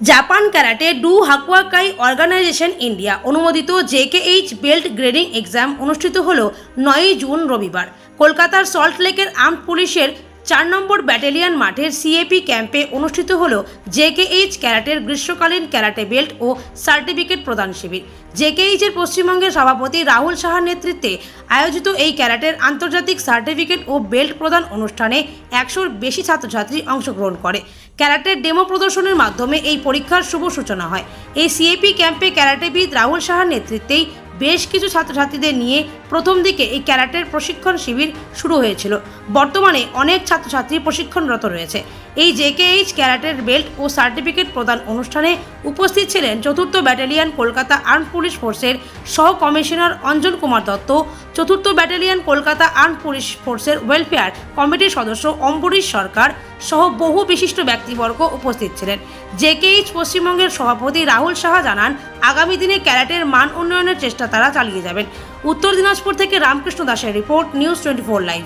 Japan karate do Hakuyakai organisation India, অনুমোদিত JKH belt grading exam অনুষ্ঠিত হল নয়ই জুন রবিবার। কলকাতার সল্টলেকের আর্ম পুলিশের চার নম্বর ব্যাটালিয়ন মাঠের সিএপি ক্যাম্পে অনুষ্ঠিত হল জেকেএইচ ক্যারাটের গ্রীষ্মকালীন ক্যারাটে বেল্ট ও সার্টিফিকেট প্রদান শিবির। জেকেএইচের পশ্চিমবঙ্গের সভাপতি রাহুল সাহার নেতৃত্বে আয়োজিত এই ক্যারাটের আন্তর্জাতিক সার্টিফিকেট ও বেল্ট প্রদান অনুষ্ঠানে একশোর বেশি ছাত্রছাত্রী অংশগ্রহণ করে। ক্যারাটের ডেমো প্রদর্শনের মাধ্যমে এই পরীক্ষার শুভ সূচনা হয়। এই সিএপি ক্যাম্পে ক্যারাটেবিদ রাহুল সাহার নেতৃত্বেই বেশ কিছু ছাত্রছাত্রীদের নিয়ে প্রথম দিকে এই ক্যারাটের প্রশিক্ষণ শিবির শুরু হয়েছিল। বর্তমানে অনেক ছাত্রছাত্রী প্রশিক্ষণরত রয়েছে। এই জেকেএইচ ক্যারাটের বেল্ট ও সার্টিফিকেট প্রদান অনুষ্ঠানে উপস্থিত ছিলেন চতুর্থ ব্যাটালিয়ন কলকাতা আর্ম পুলিশ ফোর্সের সহ কমিশনার অঞ্জন কুমার দত্ত, চতুর্থ ব্যাটালিয়ন কলকাতা আর্ম পুলিশ ফোর্সের ওয়েলফেয়ার কমিটির সদস্য অম্বরীশ সরকার সহ বহু বিশিষ্ট ব্যক্তিবর্গ উপস্থিত ছিলেন। জেকেএইচ পশ্চিমবঙ্গের সভাপতি রাহুল সাহা জানান, আগামী দিনে ক্যারাটের মান উন্নয়নের চেষ্টা তারা চালিয়ে যাবেন। উত্তর দিনাজপুর থেকে রামকৃষ্ণ দাসের report news twenty four live.